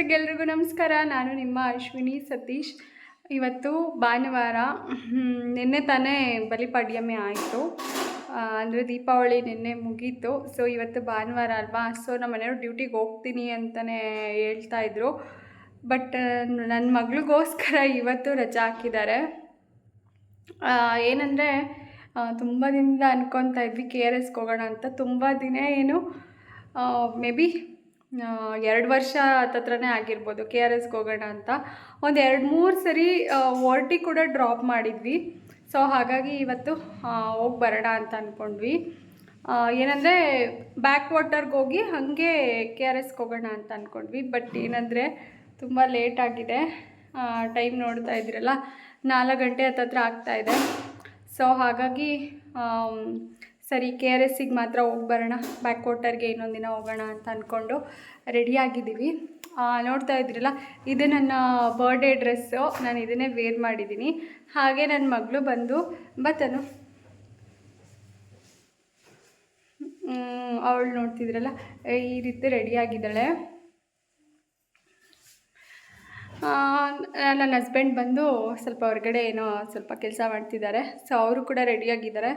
ವೀಕ್ಷಕರಿಗೆಲ್ರಿಗೂ ನಮಸ್ಕಾರ. ನಾನು ನಿಮ್ಮ ಅಶ್ವಿನಿ ಸತೀಶ್. ಇವತ್ತು ಭಾನುವಾರ ನಿನ್ನೆ ತಾನೇ ಬಲಿಪಾಡ್ಯಮೆ ಆಯಿತು. ಅಂದರೆ ದೀಪಾವಳಿ ನಿನ್ನೆ ಮುಗೀತು. ಸೊ ಇವತ್ತು ಭಾನುವಾರ ಅಲ್ವಾ? ಸೊ ನಮ್ಮ ಮನೆಯವರು ಡ್ಯೂಟಿಗೆ ಹೋಗ್ತೀನಿ ಅಂತಲೇ ಹೇಳ್ತಾ ಇದ್ರು. ಬಟ್ ನನ್ನ ಮಗಳಿಗೋಸ್ಕರ ಇವತ್ತು ರಜಾ ಹಾಕಿದ್ದಾರೆ. ಏನಂದರೆ ತುಂಬ ದಿನದಿಂದ ಅನ್ಕೊತಾ ಇದ್ವಿ, ಕೆ ಆರ್ ಎಸ್ಗೆ ಹೋಗೋಣ ಅಂತ. ತುಂಬ ದಿನ ಏನು ಮೇ ಬಿ ಎರಡು ವರ್ಷ ಹತ್ರನೇ ಆಗಿರ್ಬೋದು, ಕೆ ಆರ್ ಎಸ್ಗೆ ಹೋಗೋಣ ಅಂತ. ಒಂದು ಎರಡು ಮೂರು ಸರಿ ವರ್ಟಿ ಕೂಡ ಡ್ರಾಪ್ ಮಾಡಿದ್ವಿ. ಸೊ ಹಾಗಾಗಿ ಇವತ್ತು ಹೋಗಿ ಬರೋಣ ಅಂತ ಅಂದ್ಕೊಂಡ್ವಿ ಏನಂದರೆ ಬ್ಯಾಕ್ ವಾಟರ್ಗೆ ಹೋಗಿ ಹಾಗೆ ಕೆ ಆರ್ ಎಸ್ಗೆ ಹೋಗೋಣ ಅಂತ ಅಂದ್ಕೊಂಡ್ವಿ ಬಟ್ ಏನಂದರೆ, ತುಂಬ ಲೇಟ್ ಆಗಿದೆ. ಟೈಮ್ ನೋಡ್ತಾ ಇದ್ದೀರಲ್ಲ, ನಾಲ್ಕು ಗಂಟೆ ಹತ್ತತ್ರ ಆಗ್ತಾಯಿದೆ ಸೊ ಹಾಗಾಗಿ ಸರಿ, ಕೆ ಆರ್ ಎಸ್ಸಿಗೆ ಮಾತ್ರ ಹೋಗಿ ಬರೋಣ ಬ್ಯಾಕ್ ಇನ್ನೊಂದು ದಿನ ಹೋಗೋಣ ಅಂತ ಅಂದ್ಕೊಂಡು ರೆಡಿಯಾಗಿದ್ದೀವಿ ನೋಡ್ತಾ ಇದ್ದೀರಲ್ಲ, ಇದು ನನ್ನ ಬರ್ಡೇ ಡ್ರೆಸ್ಸು ನಾನು ಇದನ್ನೇ ವೇರ್ ಮಾಡಿದ್ದೀನಿ. ಹಾಗೆ ನನ್ನ ಮಗಳು ಬಂದು ಬತ್ತನು. ಅವಳು ನೋಡ್ತಿದ್ರಲ್ಲ, ಈ ರೀತಿ ರೆಡಿಯಾಗಿದ್ದಾಳೆ ನನ್ನ ಹಸ್ಬೆಂಡ್ ಬಂದು ಸ್ವಲ್ಪ ಹೊರಗಡೆ ಏನೋ ಸ್ವಲ್ಪ ಕೆಲಸ ಮಾಡ್ತಿದ್ದಾರೆ. ಸೊ ಅವರು ಕೂಡ ರೆಡಿಯಾಗಿದ್ದಾರೆ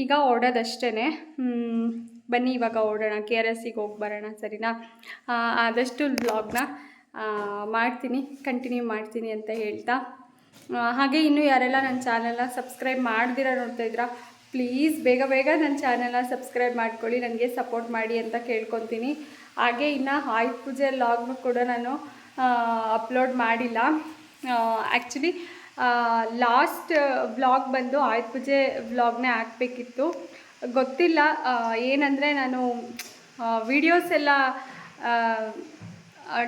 ಈಗ ಓಡೋದಷ್ಟೇ ಬನ್ನಿ ಇವಾಗ ಓಡೋಣ, ಕೆ ಆರ್ ಎಸ್ಸಿಗೆ ಹೋಗಿ ಬರೋಣ, ಸರಿನಾ? ಆದಷ್ಟು ವ್ಲಾಗ್ನ ಮಾಡ್ತೀನಿ ಕಂಟಿನ್ಯೂ ಮಾಡ್ತೀನಿ ಅಂತ ಹೇಳ್ತಾ. ಹಾಗೆ ಇನ್ನೂ ಯಾರೆಲ್ಲ ನನ್ನ ಚಾನೆಲ್ನ ಸಬ್ಸ್ಕ್ರೈಬ್ ಮಾಡ್ದಿರ ನೋಡ್ತಾ ಇದ್ದೀರಾ ಪ್ಲೀಸ್ ಬೇಗ ಬೇಗ ನನ್ನ ಚಾನೆಲ್ನ ಸಬ್ಸ್ಕ್ರೈಬ್ ಮಾಡ್ಕೊಳ್ಳಿ, ನನಗೆ ಸಪೋರ್ಟ್ ಮಾಡಿ ಅಂತ ಕೇಳ್ಕೊತೀನಿ. ಹಾಗೆ ಇನ್ನು ಆಯುಧ ಪೂಜೆ ಲಾಗ್ನು ಕೂಡ ನಾನು ಅಪ್ಲೋಡ್ ಮಾಡಿಲ್ಲ. ಆ್ಯಕ್ಚುಲಿ ಲಾಸ್ಟ್ ವ್ಲಾಗ್ ಬಂದು ಆಯುಧ ಪೂಜೆ ವ್ಲಾಗ್ನೇ ಹಾಕಬೇಕಿತ್ತು. ಗೊತ್ತಿಲ್ಲ ಏನಂದರೆ ನಾನು ವೀಡಿಯೋಸ್ ಎಲ್ಲ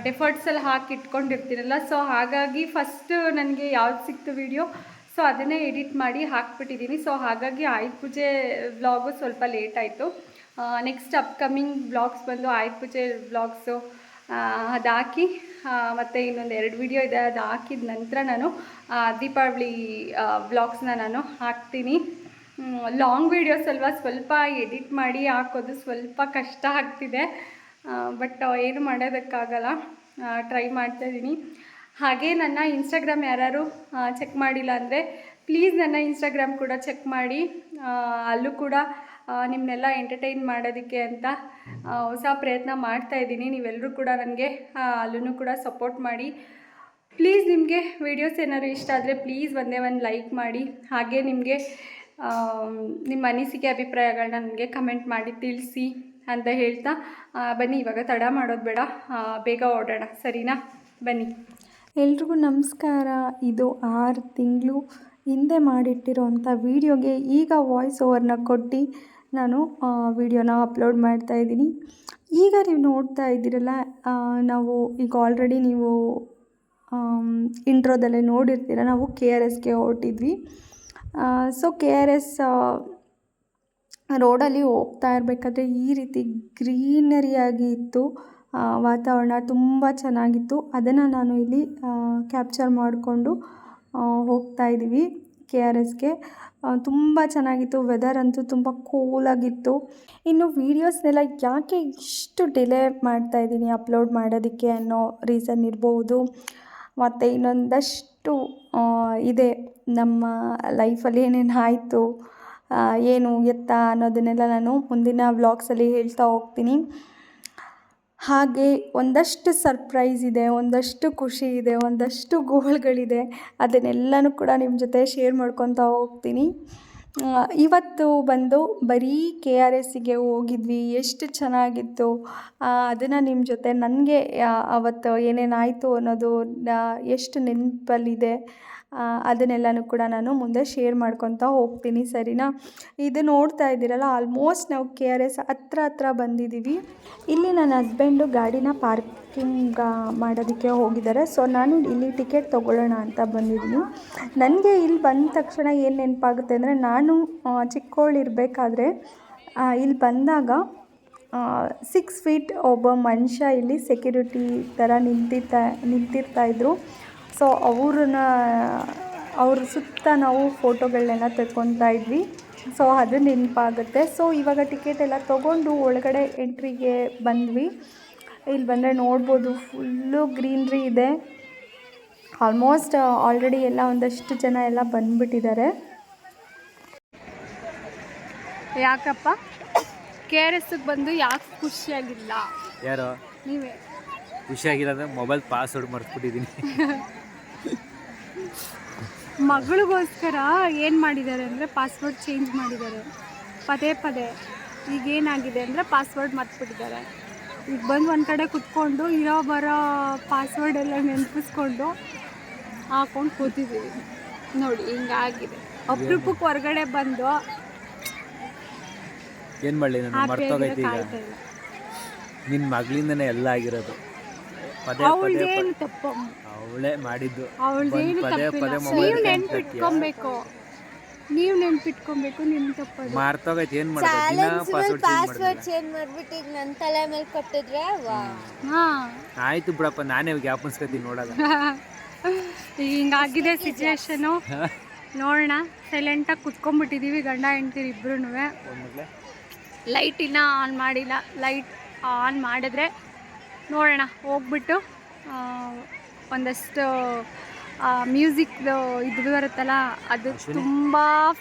ಡೆಫರ್ಟ್ಸಲ್ಲಿ ಹಾಕಿ ಇಟ್ಕೊಂಡಿರ್ತೀನಲ್ಲ ಸೊ ಹಾಗಾಗಿ ಫಸ್ಟ್ ನನಗೆ ಯಾವ್ದು ಸಿಕ್ತು ವೀಡಿಯೋ ಸೊ ಅದನ್ನೇ ಎಡಿಟ್ ಮಾಡಿ ಹಾಕ್ಬಿಟ್ಟಿದ್ದೀನಿ ಸೊ ಹಾಗಾಗಿ ಆಯುಧ ಪೂಜೆ ವ್ಲಾಗು ಸ್ವಲ್ಪ ಲೇಟ್ ಆಯಿತು. ನೆಕ್ಸ್ಟ್ ಅಪ್ಕಮಿಂಗ್ ವ್ಲಾಗ್ಸ್ ಬಂದು ಆಯುಧ ಪೂಜೆ ವ್ಲಾಗ್ಸು ಅದು ಹಾಕಿ ಮತ್ತು ಇನ್ನೊಂದು ಎರಡು ವಿಡಿಯೋ ಇದೆ, ಅದು ಹಾಕಿದ ನಂತರ ನಾನು ದೀಪಾವಳಿ ವ್ಲಾಗ್ಸ್ನ ನಾನು ಹಾಕ್ತೀನಿ. ಲಾಂಗ್ ವೀಡಿಯೋಸ್ ಅಲ್ವಾ, ಸ್ವಲ್ಪ ಎಡಿಟ್ ಮಾಡಿ ಹಾಕೋದು ಸ್ವಲ್ಪ ಕಷ್ಟ ಆಗ್ತಿದೆ. ಬಟ್ ಏನು ಮಾಡೋದಕ್ಕಾಗಲ್ಲ ಟ್ರೈ ಮಾಡ್ತಾಯಿದ್ದೀನಿ ಹಾಗೆ ನನ್ನ ಇನ್ಸ್ಟಾಗ್ರಾಮ್ ಯಾರು ಚೆಕ್ ಮಾಡಿಲ್ಲ ಅಂದರೆ ಪ್ಲೀಸ್ ನನ್ನ ಇನ್ಸ್ಟಾಗ್ರಾಮ್ ಕೂಡ ಚೆಕ್ ಮಾಡಿ. ಅಲ್ಲೂ ಕೂಡ ನಿಮ್ಮನ್ನೆಲ್ಲ ಎಂಟರ್ಟೈನ್ ಮಾಡೋದಕ್ಕೆ ಅಂತ ಹೊಸ ಪ್ರಯತ್ನ ಮಾಡ್ತಾ ಇದ್ದೀನಿ. ನೀವೆಲ್ಲರೂ ಕೂಡ ನನಗೆ ಅಲ್ಲೂ ಕೂಡ ಸಪೋರ್ಟ್ ಮಾಡಿ. ಪ್ಲೀಸ್ ನಿಮಗೆ ವೀಡಿಯೋಸ್ ಏನಾದ್ರು ಇಷ್ಟ ಆದರೆ ಪ್ಲೀಸ್ ಒಂದೇ ಒಂದು ಲೈಕ್ ಮಾಡಿ. ಹಾಗೆ ನಿಮಗೆ ನಿಮ್ಮ ಅನಿಸಿಕೆ ಅಭಿಪ್ರಾಯಗಳನ್ನ ನನಗೆ ಕಮೆಂಟ್ ಮಾಡಿ ತಿಳಿಸಿ ಅಂತ ಹೇಳ್ತಾ ಬನ್ನಿ, ಇವಾಗ ತಡ ಮಾಡೋದು ಬೇಡ. ಬೇಗ ಓಡೋಣ ಸರಿನಾ? ಬನ್ನಿ. ಎಲ್ರಿಗೂ ನಮಸ್ಕಾರ. ಇದು ಆರು ತಿಂಗಳು ಹಿಂದೆ ಮಾಡಿಟ್ಟಿರೋಂಥ ವೀಡಿಯೋಗೆ ಈಗ ವಾಯ್ಸ್ ಓವರ್ನ ಕೊಟ್ಟು ನಾನು ವೀಡಿಯೋನ ಅಪ್ಲೋಡ್ ಮಾಡ್ತಾ ಇದ್ದೀನಿ. ಈಗ ನೀವು ನೋಡ್ತಾ ಇದ್ದೀರಲ್ಲ ನಾವು ಈಗ ಆಲ್ರೆಡಿ ನೀವು ಇಂಟ್ರೋದಲ್ಲೇ ನೋಡಿರ್ತೀರ, ನಾವು ಕೆ ಆರ್ ಎಸ್ಗೆ ಹೊರಟಿದ್ವಿ. ಸೊ ಕೆ ಆರ್ ಎಸ್ ರೋಡಲ್ಲಿ ಹೋಗ್ತಾ ಇರಬೇಕಾದ್ರೆ ಈ ರೀತಿ ಗ್ರೀನರಿಯಾಗಿ ಇತ್ತು. ವಾತಾವರಣ ತುಂಬ ಚೆನ್ನಾಗಿತ್ತು. ಅದನ್ನು ನಾನು ಇಲ್ಲಿ ಕ್ಯಾಪ್ಚರ್ ಮಾಡಿಕೊಂಡು ಹೋಗ್ತಾ ಇದ್ದೀವಿ ಕೆ ಆರ್ ಎಸ್ಗೆ. ತುಂಬ ಚೆನ್ನಾಗಿತ್ತು. ವೆದರ್ ಅಂತೂ ತುಂಬ ಕೂಲಾಗಿತ್ತು ಇನ್ನು ವೀಡಿಯೋಸ್ನೆಲ್ಲ ಯಾಕೆ ಇಷ್ಟು ಡಿಲೇ ಮಾಡ್ತಾ ಇದ್ದೀನಿ ಅಪ್ಲೋಡ್ ಮಾಡೋದಕ್ಕೆ ಅನ್ನೋ ರೀಸನ್ ಇರ್ಬೋದು. ಮತ್ತು ಇನ್ನೊಂದಷ್ಟು ಇದೆ ನಮ್ಮ ಲೈಫಲ್ಲಿ ಏನೇನು ಆಯಿತು ಏನು ಎತ್ತ ಅನ್ನೋದನ್ನೆಲ್ಲ ನಾನು ಮುಂದಿನ ವ್ಲಾಗ್ಸಲ್ಲಿ ಹೇಳ್ತಾ ಹೋಗ್ತೀನಿ. ಹಾಗೆ ಒಂದಷ್ಟು ಸರ್ಪ್ರೈಸ್ ಇದೆ, ಒಂದಷ್ಟು ಖುಷಿ ಇದೆ, ಒಂದಷ್ಟು ಗೋಲ್ಗಳಿದೆ ಅದನ್ನೆಲ್ಲನೂ ಕೂಡ ನಿಮ್ಮ ಜೊತೆ ಶೇರ್ ಮಾಡ್ಕೊತಾ ಹೋಗ್ತೀನಿ. ಇವತ್ತು ಬಂದು ಬರೀ ಕೆ ಆರ್ ಎಸ್ಸಿಗೆ ಹೋಗಿದ್ವಿ, ಎಷ್ಟು ಚೆನ್ನಾಗಿತ್ತು. ಅದನ್ನು ನಿಮ್ಮ ಜೊತೆ ನನಗೆ ಅವತ್ತು ಏನೇನಾಯಿತು ಅನ್ನೋದು ಎಷ್ಟು ನೆನಪಲ್ಲಿದೆ. ಅದನ್ನೆಲ್ಲನೂ ಕೂಡ ನಾನು ಮುಂದೆ ಶೇರ್ ಮಾಡ್ಕೊತಾ ಹೋಗ್ತೀನಿ, ಸರಿನಾ? ಇದು ನೋಡ್ತಾ ಇದ್ದೀರಲ್ಲ ಆಲ್ಮೋಸ್ಟ್ ನಾವು ಕೆ ಆರ್ ಎಸ್ ಹತ್ರ ಹತ್ರ ಬಂದಿದ್ದೀವಿ. ಇಲ್ಲಿ ನನ್ನ ಹಸ್ಬೆಂಡು ಗಾಡಿನ ಪಾರ್ಕಿಂಗ್ ಮಾಡೋದಕ್ಕೆ ಹೋಗಿದ್ದಾರೆ. ಸೊ ನಾನು ಇಲ್ಲಿ ಟಿಕೆಟ್ ತೊಗೊಳ್ಳೋಣ ಅಂತ ಬಂದಿದ್ದೀನಿ. ನನಗೆ ಇಲ್ಲಿ ಬಂದ ತಕ್ಷಣ ಏನು ನೆನಪಾಗುತ್ತೆ ಅಂದರೆ, ನಾನು ಚಿಕ್ಕವಳಿರಬೇಕಾದ್ರೆ ಇಲ್ಲಿ ಬಂದಾಗ ಸಿಕ್ಸ್ ಫೀಟ್ ಒಬ್ಬ ಮನುಷ್ಯ ಇಲ್ಲಿ ಸೆಕ್ಯೂರಿಟಿ ಥರ ನಿಂತಿರ್ತಾ ನಿಂತಿರ್ತಾಯಿದ್ರು ಸೊ ಅವ್ರನ್ನ ಅವ್ರ ಸುತ್ತ ನಾವು ಫೋಟೋಗಳನ್ನೆಲ್ಲ ತೆಕ್ಕೊತಾ ಇದ್ವಿ. ಸೊ ಅದು ನೆನಪಾಗುತ್ತೆ. ಸೊ ಇವಾಗ ಟಿಕೆಟ್ ಎಲ್ಲ ತೊಗೊಂಡು ಒಳಗಡೆ ಎಂಟ್ರಿಗೆ ಬಂದ್ವಿ. ಇಲ್ಲಿ ಬಂದರೆ ನೋಡ್ಬೋದು ಫುಲ್ಲು ಗ್ರೀನ್ರಿ ಇದೆ. ಆಲ್ಮೋಸ್ಟ್ ಆಲ್ರೆಡಿ ಎಲ್ಲ ಒಂದಷ್ಟು ಜನ ಎಲ್ಲ ಬಂದ್ಬಿಟ್ಟಿದ್ದಾರೆ. ಯಾಕಪ್ಪ? ಕೆ ಆರ್ ಎಸ್ಗೆ ಬಂದು ಯಾಕೆ ಖುಷಿಯಾಗಿಲ್ಲ? ಯಾರೋ? ನೀವೇ. ಖುಷಿಯಾಗಿರೋದು ಮೊಬೈಲ್ ಪಾಸ್ವರ್ಡ್ ಮರ್ತ್ಬಿಟ್ಟಿದ್ದೀನಿ ಮಗಳಿಗೋಸ್ಕರ ಏನು ಮಾಡಿದ್ದಾರೆ ಅಂದರೆ ಪಾಸ್ವರ್ಡ್ ಚೇಂಜ್ ಮಾಡಿದ್ದಾರೆ. ಪದೇ ಪದೇ ಈಗ ಏನಾಗಿದೆ ಅಂದರೆ ಪಾಸ್ವರ್ಡ್ ಮರ್ತ್ಬಿಟ್ಟಿದ್ದಾರೆ. ಈಗ ಬಂದು ಒಂದು ಕಡೆ ಕುತ್ಕೊಂಡು ಇರೋ ಬರೋ ಪಾಸ್ವರ್ಡ್ ಎಲ್ಲ ನೆನಪಿಸ್ಕೊಂಡು ಹಾಕೊಂಡು ಕೂತಿದ್ದೀವಿ ನೋಡಿ ಹಿಂಗಾಗಿದೆ. ಅಪರೂಪಕ್ಕೆ ಹೊರಗಡೆ ಬಂದು ಏನು ಮಾಡಲಿ ನಾನು? ಮರ್ತೋಗೈತೆ ಈಗ. ನಿನ್ನ ಮಗಳಿಂದನೇ ಎಲ್ಲ ಆಗಿರೋದು. ಪದೇ ಪದೇ ತಪ್ಪು? ಅವಳೇ ಮಾಡಿದ್ದು. ಅವಳದೇನು ತಪ್ಪಿಲ್ಲ. ನೀವು ನೆನ್ಪಿಟ್ಕೊಬೇಕು. ನೀವು ನೆನ್ಪಿಟ್ಕೊಬೇಕು ನಿಮ್ಮ ತಪ್ಪದು. ಮರ್ತೋಗೈತೆ ಏನು ಮಾಡೋದು ದಿನ ಪಾಸ್ವರ್ಡ್ ಚೇಂಜ್ ಪಾಸ್ವರ್ಡ್ ಚೇಂಜ್ ಮಾಡ್ಬಿಟ್ಟು ಈಗ ನನ್ನ ತಲೆ ಮೇಲೆ ಕೊಟ್ಟಿದ್ರೆ ವಾ. ಹಾಂ. ಆಯ್ತು ಬಿಡಪ್ಪ ನಾನೇ ಜ್ಞಾಪನ್ಸ್ಕೊತೀನಿ ನೋಡಲ್ಲ ಈಗ ಹಿಂಗಾಗಿದೆ ಸಿಚುವೇಶನು ನೋಡೋಣ. ಸೈಲೆಂಟಾಗಿ ಕುತ್ಕೊಂಡ್ಬಿಟ್ಟಿದ್ದೀವಿ ಗಂಡ ಹೆಂಡ್ತಿರು ಇಬ್ರು ಒಂದ್ಮಗ್ಲೆ ಲೈಟ್ ಇನ್ನೂ ಆನ್ ಮಾಡಿಲ್ಲ. ಲೈಟ್ ಆನ್ ಮಾಡಿದ್ರೆ ನೋಡೋಣ. ಹೋಗ್ಬಿಟ್ಟು ಆ, ಒಂದಷ್ಟು ಮ್ಯೂಸಿಕ್ದು ಇದು ಬರುತ್ತಲ್ಲ ಅದು ತುಂಬ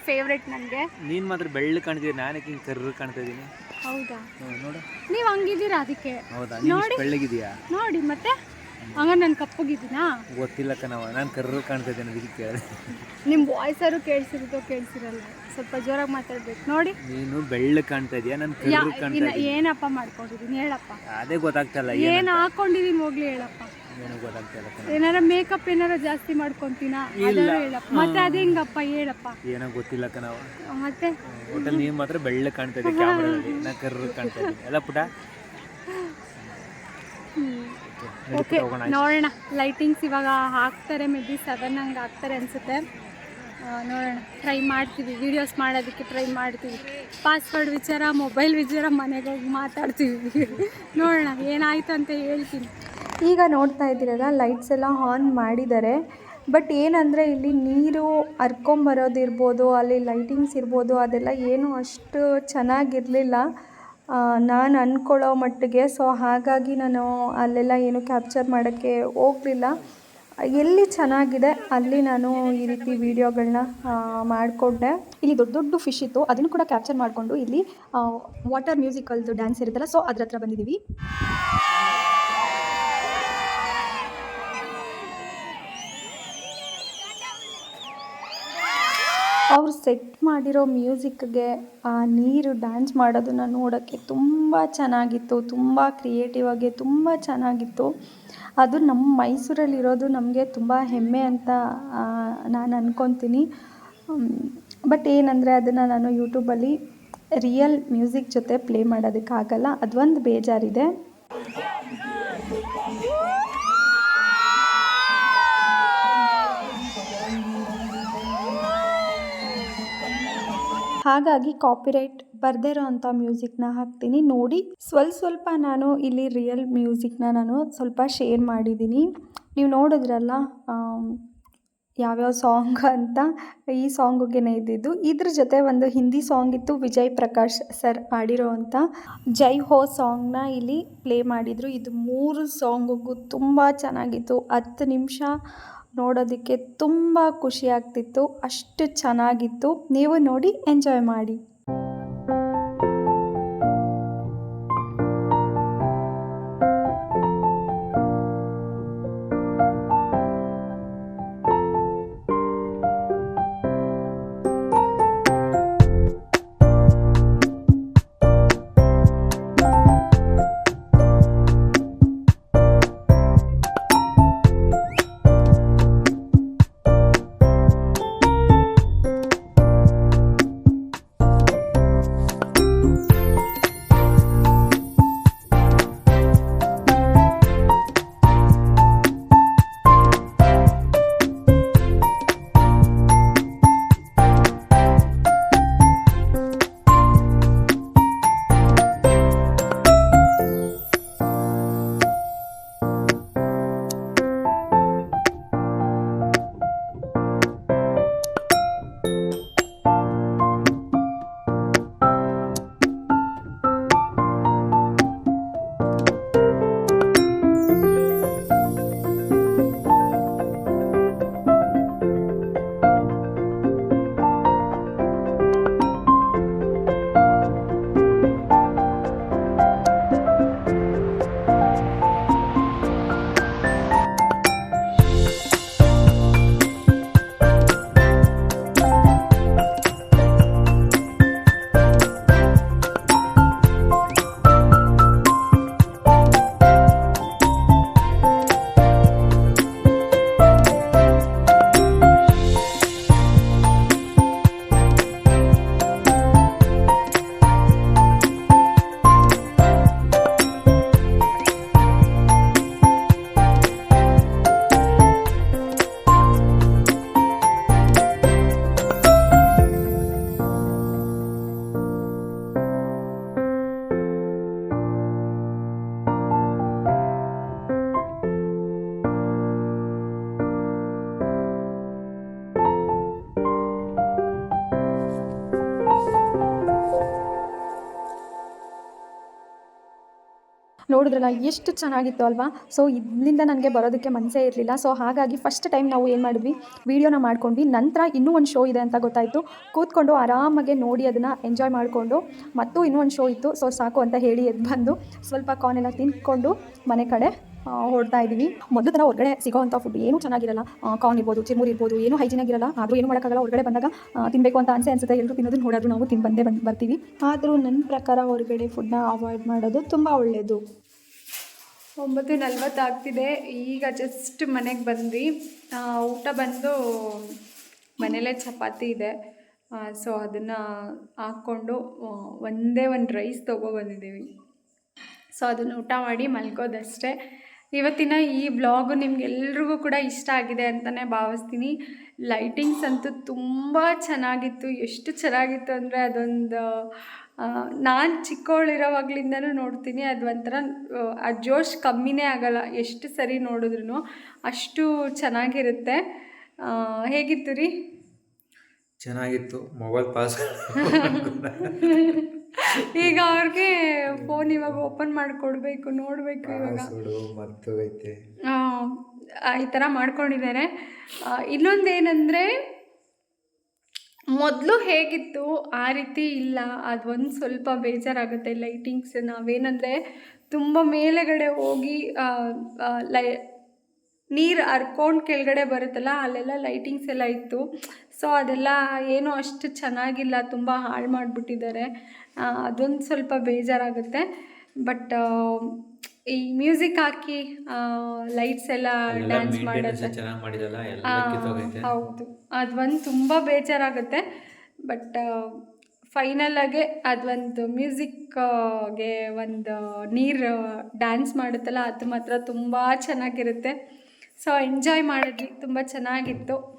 ಫೇವ್ರೆಟ್ ನನಗೆ. ನೀನು ಮಾತ್ರ ಬೆಳ್ಳು ಕಾಣ್ತಿದ್ದೀನಿ ನಾನು ಹಿಂಗೆ ಕರ್ರ ಕಾಣ್ತಾ ಇದ್ದೀನಿ? ಹೌದಾ? ನೋಡು. ನೀವು ಹಂಗಿದ್ದೀರಾ ಅದಕ್ಕೆ? ಹೌದಾ? ನೋಡಿ. ಬೆಳ್ಳಗಿದೆಯಾ ನೋಡಿ ಮತ್ತೆ? ಹಂಗ ನಾನು ಕಪ್ಪಗಿದ್ದೀನಾ? ಗೊತ್ತಿಲ್ಲ ಕಣವ ನಾನು ಕರ್ರು ಕಾಣ್ತಾ ಇದ್ದೀನಿ ಅದಕ್ಕೆ ಕೇಳಿದೆ. ನಿಮ್ಮ ವಾಯ್ಸರು ಕೇಳಿಸಿರುತ್ತೋ ಕೇಳಿಸಿರಲ್ಲ. ಸ್ವಲ್ಪ ಜೋರಾಗಿ ಮಾತಾಡ್ಬೇಕು. ನೋಡಿ. ನೀನು ಬೆಳ್ಳು ಕಾಣ್ತಾ ಇದೀಯಾ ನಾನು ಕರ್ರು ಕಾಣ್ತಾ ಏನಪ್ಪ ಮಾಡ್ಕೊಂಡಿದ್ದೀನಿ ಹೇಳಪ್ಪ. ಅದೇ ಗೊತ್ತಾಗ್ತಲ್ಲ ಏನು ಹಾಕೊಂಡಿದ್ದೀನಿ ಹೋಗ್ಲಿ ಹೇಳಪ್ಪ. ಏನು ಗೊತ್ತಾಗ್ತಲ್ಲ ಕಣ. ಏನಾರ ಮೇಕಪ್ ಏನಾರ ಜಾಸ್ತಿ ಮಾಡ್ಕೊಂತೀನ? ಹೇಳಪ್ಪ. ಮತ್ತೆ ಅದೇ ಹೆಂಗಪ್ಪ? ಹೇಳಪ್ಪ. ಏನೋ ಗೊತ್ತಿಲ್ಲ ಕಣವ ಮತ್ತೆ? ಹೋಟೆಲ್ ನೀವು ಮಾತ್ರ ಬೆಳ್ಳ ಕಾಣ್ತಾ ಇದೆ ಕ್ಯಾಮ್ರಾದಲ್ಲಿ ನಾ ಕರ್ರ ಕಾಣ್ತಾ ಇದ್ದೀನಿ. ಎಲ್ಲ ಪುಟ? ಓಕೆ ನೋಡೋಣ. ಲೈಟಿಂಗ್ಸ್ ಇವಾಗ ಹಾಕ್ತಾರೆ ಮೇ ಬಿ ಸೆವೆನ್ ಹಂಗೆ ಹಾಕ್ತಾರೆ ಅನಿಸುತ್ತೆ. ನೋಡೋಣ. ಟ್ರೈ ಮಾಡ್ತೀವಿ. ವೀಡಿಯೋಸ್ ಮಾಡೋದಕ್ಕೆ ಟ್ರೈ ಮಾಡ್ತೀವಿ. ಪಾಸ್ವರ್ಡ್ ವಿಚಾರ ಮೊಬೈಲ್ ವಿಚಾರ ಮನೆಗೆ ಹೋಗಿ ಮಾತಾಡ್ತೀವಿ. ನೋಡೋಣ. ಏನಾಯ್ತು ಅಂತ ಹೇಳ್ತೀನಿ. ಈಗ ನೋಡ್ತಾ ಇದ್ದೀರಲ್ಲ ಲೈಟ್ಸ್ ಎಲ್ಲ ಆನ್ ಮಾಡಿದ್ದಾರೆ. ಬಟ್ ಏನಂದರೆ ಇಲ್ಲಿ ನೀರು ಹರ್ಕೊಂಬರೋದಿರ್ಬೋದು ಅಲ್ಲಿ ಲೈಟಿಂಗ್ಸ್ ಇರ್ಬೋದು, ಅದೆಲ್ಲ ಏನು ಅಷ್ಟು ಚೆನ್ನಾಗಿರಲಿಲ್ಲ. ನಾನು ಅಂದ್ಕೊಳ್ಳೋ ಮಟ್ಟಿಗೆ. ಸೊ ಹಾಗಾಗಿ ನಾನು ಅಲ್ಲೆಲ್ಲ ಏನು ಕ್ಯಾಪ್ಚರ್ ಮಾಡೋಕ್ಕೆ ಹೋಗಲಿಲ್ಲ. ಎಲ್ಲಿ ಚೆನ್ನಾಗಿದೆ, ಅಲ್ಲಿ ನಾನು ಈ ರೀತಿ ವೀಡಿಯೋಗಳನ್ನ ಮಾಡಿಕೊಂಡೆ. ಇಲ್ಲಿ ದೊಡ್ಡ ದೊಡ್ಡ ಫಿಶ್ ಇತ್ತು. ಅದನ್ನು ಕೂಡ ಕ್ಯಾಪ್ಚರ್ ಮಾಡಿಕೊಂಡು ಇಲ್ಲಿ ವಾಟರ್ ಮ್ಯೂಸಿಕಲ್ದು ಡ್ಯಾನ್ಸ್ ಇರುತ್ತಲ್ಲ ಸೊ ಅದ್ರ ಹತ್ರ ಬಂದಿದ್ದೀವಿ. ಅವ್ರು ಸೆಟ್ ಮಾಡಿರೋ ಮ್ಯೂಸಿಕ್ಗೆ ಆ ನೀರು ಡ್ಯಾನ್ಸ್ ಮಾಡೋದನ್ನು ನೋಡೋಕ್ಕೆ ತುಂಬ ಚೆನ್ನಾಗಿತ್ತು, ತುಂಬ ಕ್ರಿಯೇಟಿವ್ ಆಗಿ, ತುಂಬ ಚೆನ್ನಾಗಿತ್ತು. ಅದು ನಮ್ಮ ಮೈಸೂರಲ್ಲಿರೋದು ನಮಗೆ ತುಂಬ ಹೆಮ್ಮೆ ಅಂತ ನಾನು ಅಂದ್ಕೊತೀನಿ ಬಟ್ ಏನಂದರೆ ಅದನ್ನು ನಾನು ಯೂಟ್ಯೂಬಲ್ಲಿ ರಿಯಲ್ ಮ್ಯೂಸಿಕ್ ಜೊತೆ ಪ್ಲೇ ಮಾಡೋದಕ್ಕಾಗಲ್ಲ. ಅದೊಂದು ಬೇಜಾರಿದೆ. ಹಾಗಾಗಿ ಕಾಪಿರೈಟ್ ಬರದೇ ಇರೋವಂಥ ಮ್ಯೂಸಿಕ್ನ ಹಾಕ್ತೀನಿ. ನೋಡಿ ಸ್ವಲ್ಪ ಸ್ವಲ್ಪ ನಾನು ಇಲ್ಲಿ ರಿಯಲ್ ಮ್ಯೂಸಿಕ್ನ ನಾನು ಸ್ವಲ್ಪ ಶೇರ್ ಮಾಡಿದ್ದೀನಿ. ನೀವು ನೋಡಿದ್ರಲ್ಲ ಯಾವ್ಯಾವ ಸಾಂಗ್ ಅಂತ ಈ ಸಾಂಗುಗೇನೆ ಇದ್ದಿದ್ದು. ಇದ್ರ ಜೊತೆ ಒಂದು ಹಿಂದಿ ಸಾಂಗ್ ಇತ್ತು, ವಿಜಯ್ ಪ್ರಕಾಶ್ ಸರ್ ಹಾಡಿರೋ ಅಂಥ ಜೈ ಹೋ ಸಾಂಗ್ನ ಇಲ್ಲಿ ಪ್ಲೇ ಮಾಡಿದರು. ಇದು ಮೂರು ಸಾಂಗಿಗೂ ತುಂಬ ಚೆನ್ನಾಗಿತ್ತು. ಹತ್ತು ನಿಮಿಷ ನೋಡೋದಕ್ಕೆ ತುಂಬ ಖುಷಿ ಆಗ್ತಿತ್ತು. ಅಷ್ಟು ಚೆನ್ನಾಗಿತ್ತು. ನೀವು ನೋಡಿ ಎಂಜಾಯ್ ಮಾಡಿ. ನೋಡಿದ್ರಲ್ಲ ಎಷ್ಟು ಚೆನ್ನಾಗಿತ್ತು ಅಲ್ವಾ? ಸೊ ಇಲ್ಲಿಂದ ನನಗೆ ಬರೋದಕ್ಕೆ ಮನಸ್ಸೇ ಇರಲಿಲ್ಲ. ಸೊ ಹಾಗಾಗಿ ಫಸ್ಟ್ ಟೈಮ್ ನಾವು ಏನು ಮಾಡಿದ್ವಿ? ವೀಡಿಯೋನ ಮಾಡ್ಕೊಂಡ್ವಿ. ನಂತರ ಇನ್ನೂ ಒಂದು ಶೋ ಇದೆ ಅಂತ ಗೊತ್ತಾಯಿತು. ಕೂತ್ಕೊಂಡು ಆರಾಮಾಗಿ ನೋಡಿ ಅದನ್ನು ಎಂಜಾಯ್ ಮಾಡಿಕೊಂಡು, ಮತ್ತು ಇನ್ನೂ ಒಂದು ಶೋ ಇತ್ತು. ಸೊ ಸಾಕು ಅಂತ ಹೇಳಿ ಎದ್ದು ಬಂದು ಸ್ವಲ್ಪ ಕಾನೆಲ್ಲ ತಿಂದ್ಕೊಂಡು ಮನೆ ಕಡೆ ಆ, ಹೊರಡ್ತಾ ಇದ್ದೀವಿ. ಮೊದಲು ತರ ಹೊರಗಡೆ ಸಿಗೋವಂಥ ಫುಡ್ ಏನೂ ಚೆನ್ನಾಗಿರಲ್ಲ. ಕಾರ್ನ್ ಇರ್ಬೋದು ಚಿರ್ಮುರಿ ಇರ್ಬೋದು ಏನೂ ಹೈಜಿನ್ ಆಗಿರಲ್ಲ. ಆದರೂ ಏನು ಮಾಡೋಕ್ಕಾಗಲ್ಲ. ಹೊರಗಡೆ ಬಂದಾಗ ತಿನ್ಬೇಕು ಅಂತ ಅನ್ಸೆ ಅನ್ಸುತ್ತೆ. ಎಲ್ಲರೂ ತಿನ್ನೋದು ನೋಡೋದು ನಾವು ತಿಂದು ಬಂದೇ ಬಂದು ಬರ್ತೀವಿ. ಆದರೂ ನನ್ನ ಪ್ರಕಾರ ಹೊರಗಡೆ ಫುಡ್ನ ಅವಾಯ್ಡ್ ಮಾಡೋದು ತುಂಬ ಒಳ್ಳೆಯದು ಒಂಬತ್ತು ನಲ್ವತ್ತಾಗ್ತಿದೆ ಈಗ ಜಸ್ಟ್ ಮನೆಗೆ ಬಂದ್ವಿ. ಊಟ ಬಂದು ಮನೇಲೇ ಚಪಾತಿ ಇದೆ. ಸೊ ಅದನ್ನು ಹಾಕ್ಕೊಂಡು ಒಂದೇ ಒಂದು ರೈಸ್ ತೊಗೊಬಂದಿದ್ದೀವಿ ಸೊ ಅದನ್ನು ಊಟ ಮಾಡಿ ಮಲ್ಕೋದಷ್ಟೇ ಇವತ್ತಿನ ಈ ಬ್ಲಾಗು ನಿಮ್ಗೆಲ್ರಿಗೂ ಕೂಡ ಇಷ್ಟ ಆಗಿದೆ ಅಂತಲೇ ಭಾವಿಸ್ತೀನಿ. ಲೈಟಿಂಗ್ಸ್ ಅಂತೂ ತುಂಬ ಚೆನ್ನಾಗಿತ್ತು. ಎಷ್ಟು ಚೆನ್ನಾಗಿತ್ತು ಅಂದರೆ ಅದೊಂದು ನಾನು ಚಿಕ್ಕವಳಿರೋವಾಗ್ಲಿಂದನೂ ನೋಡ್ತೀನಿ. ಅದು ಒಂಥರ ಆ, ಜೋಶ್ ಕಮ್ಮಿನೇ ಆಗಲ್ಲ. ಎಷ್ಟು ಸರಿ ನೋಡಿದ್ರು ಅಷ್ಟು ಚೆನ್ನಾಗಿರುತ್ತೆ. ಹೇಗಿತ್ತು ರೀ? ಚೆನ್ನಾಗಿತ್ತು. ಮೊಬೈಲ್ ಪಾಸ್ ಈಗ ಅವ್ರಿಗೆ ಫೋನ್ ಇವಾಗ ಓಪನ್ ಮಾಡಿಕೊಡ್ಬೇಕು ನೋಡಬೇಕು ಇವಾಗ. ಈ ಥರ ಮಾಡ್ಕೊಂಡಿದ್ದಾರೆ. ಇನ್ನೊಂದೇನೆಂದರೆ ಮೊದಲು ಹೇಗಿತ್ತು ಆ ರೀತಿ ಇಲ್ಲ ಅದು ಒಂದು ಸ್ವಲ್ಪ ಬೇಜಾರಾಗುತ್ತೆ ಲೈಟಿಂಗ್ಸ್ ನಾವೇನಂದರೆ ತುಂಬ ಮೇಲೆಗಡೆ ಹೋಗಿ ಲೈ ನೀರು ಹರ್ಕೊಂಡು ಕೆಳಗಡೆ ಬರುತ್ತಲ್ಲ ಅಲ್ಲೆಲ್ಲ ಲೈಟಿಂಗ್ಸ್ ಎಲ್ಲ ಇತ್ತು. ಸೊ ಅದೆಲ್ಲ ಏನೂ ಅಷ್ಟು ಚೆನ್ನಾಗಿಲ್ಲ. ತುಂಬ ಹಾಳು ಮಾಡಿಬಿಟ್ಟಿದ್ದಾರೆ. ಅದೊಂದು ಸ್ವಲ್ಪ ಬೇಜಾರಾಗುತ್ತೆ. ಬಟ್ ಈ ಮ್ಯೂಸಿಕ್ ಹಾಕಿ ಲೈಟ್ಸ್ ಎಲ್ಲ ಡ್ಯಾನ್ಸ್ ಮಾಡೋದು. ಹೌದು. ಅದು ಒಂದು ತುಂಬ ಬೇಜಾರಾಗುತ್ತೆ. ಬಟ್ ಫೈನಲಾಗೆ ಅದೊಂದು ಮ್ಯೂಸಿಕ್ಗೆ ಒಂದು ನೀರು ಡ್ಯಾನ್ಸ್ ಮಾಡುತ್ತಲ್ಲ ಅದು ಮಾತ್ರ ತುಂಬ ಚೆನ್ನಾಗಿರುತ್ತೆ. ಸೊ ಎಂಜಾಯ್ ಮಾಡಿದ್ವಿ. ತುಂಬ ಚೆನ್ನಾಗಿತ್ತು.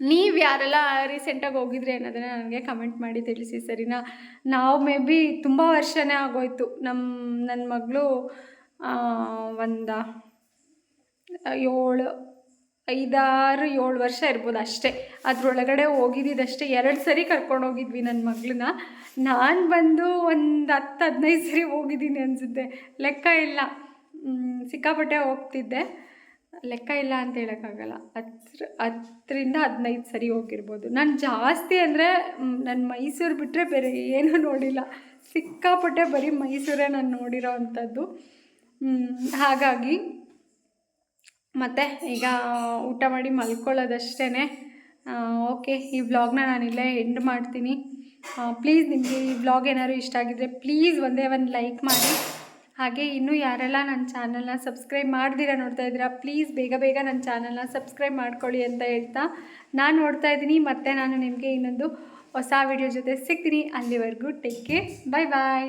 ನೀವು ಯಾರೆಲ್ಲ ರೀಸೆಂಟಾಗಿ ಹೋಗಿದ್ರಿ ಅನ್ನೋದನ್ನ ನನಗೆ ಕಮೆಂಟ್ ಮಾಡಿ ತಿಳಿಸಿ ಸರಿನಾ? ನಾವು ಮೇ ಬಿ ತುಂಬ ವರ್ಷನೇ ಆಗೋಯ್ತು. ನಮ್ಮ ನನ್ನ ಮಗಳು ಒಂದು ಏಳು, ಐದಾರು, ಏಳು ವರ್ಷ ಇರ್ಬೋದು ಅಷ್ಟೇ. ಅದ್ರೊಳಗಡೆ ಹೋಗಿದ್ದಿದ್ದಷ್ಟೇ ಎರಡು ಸರಿ ಕರ್ಕೊಂಡು ಹೋಗಿದ್ವಿ ನನ್ನ ಮಗಳನ್ನ. ನಾನು ಬಂದು ಒಂದು ಹತ್ತು ಹದಿನೈದು ಸರಿ ಹೋಗಿದ್ದೀನಿ ಅನಿಸುತ್ತೆ. ಲೆಕ್ಕ ಇಲ್ಲ. ಸಿಕ್ಕಾಪಟ್ಟೆ ಹೋಗ್ತಿದ್ದೆ. ಲೆಕ್ಕ ಇಲ್ಲ ಅಂತ ಹೇಳೋಕ್ಕಾಗಲ್ಲ. ಹತ್ರ, ಹತ್ತರಿಂದ ಹದಿನೈದು ಸರಿ ಹೋಗಿರ್ಬೋದು. ನಾನು ಜಾಸ್ತಿ ಅಂದರೆ ನಾನು ಮೈಸೂರು ಬಿಟ್ಟರೆ ಬೇರೆ ಏನೂ ನೋಡಿಲ್ಲ. ಸಿಕ್ಕಾಪಟ್ಟೆ ಬರೀ ಮೈಸೂರೇ ನಾನು ನೋಡಿರೋ ಅಂಥದ್ದು. ಹಾಗಾಗಿ ಮತ್ತು ಈಗ ಊಟ ಮಾಡಿ ಮಲ್ಕೊಳ್ಳೋದಷ್ಟೇ ಓಕೆ, ಈ ವ್ಲಾಗ್ನ ನಾನಿಲ್ಲೇ ಎಂಡ್ ಮಾಡ್ತೀನಿ. ಪ್ಲೀಸ್ ನಿಮಗೆ ಈ ವ್ಲಾಗ್ ಏನಾದ್ರು ಇಷ್ಟ ಆಗಿದ್ದರೆ ಪ್ಲೀಸ್ ಒಂದೇ ಒಂದು ಲೈಕ್ ಮಾಡಿ. ಹಾಗೆ ಇನ್ನೂ ಯಾರೆಲ್ಲ ನನ್ನ ಚಾನಲ್ನ ಸಬ್ಸ್ಕ್ರೈಬ್ ಮಾಡ್ದಿರ ನೋಡ್ತಾ ಇದ್ದೀರಾ ಪ್ಲೀಸ್ ಬೇಗ ಬೇಗ ನನ್ನ ಚಾನಲ್ನ ಸಬ್ಸ್ಕ್ರೈಬ್ ಮಾಡ್ಕೊಳ್ಳಿ ಅಂತ ಹೇಳ್ತಾ ನಾನು ನೋಡ್ತಾ ಇದ್ದೀನಿ. ಮತ್ತು ನಾನು ನಿಮಗೆ ಇನ್ನೊಂದು ಹೊಸ ವಿಡಿಯೋ ಜೊತೆ ಸಿಗ್ತೀನಿ. ಅಲ್ಲಿವರೆಗೂ ಟೇಕ್ ಕೇರ್ ಬಾಯ್ ಬಾಯ್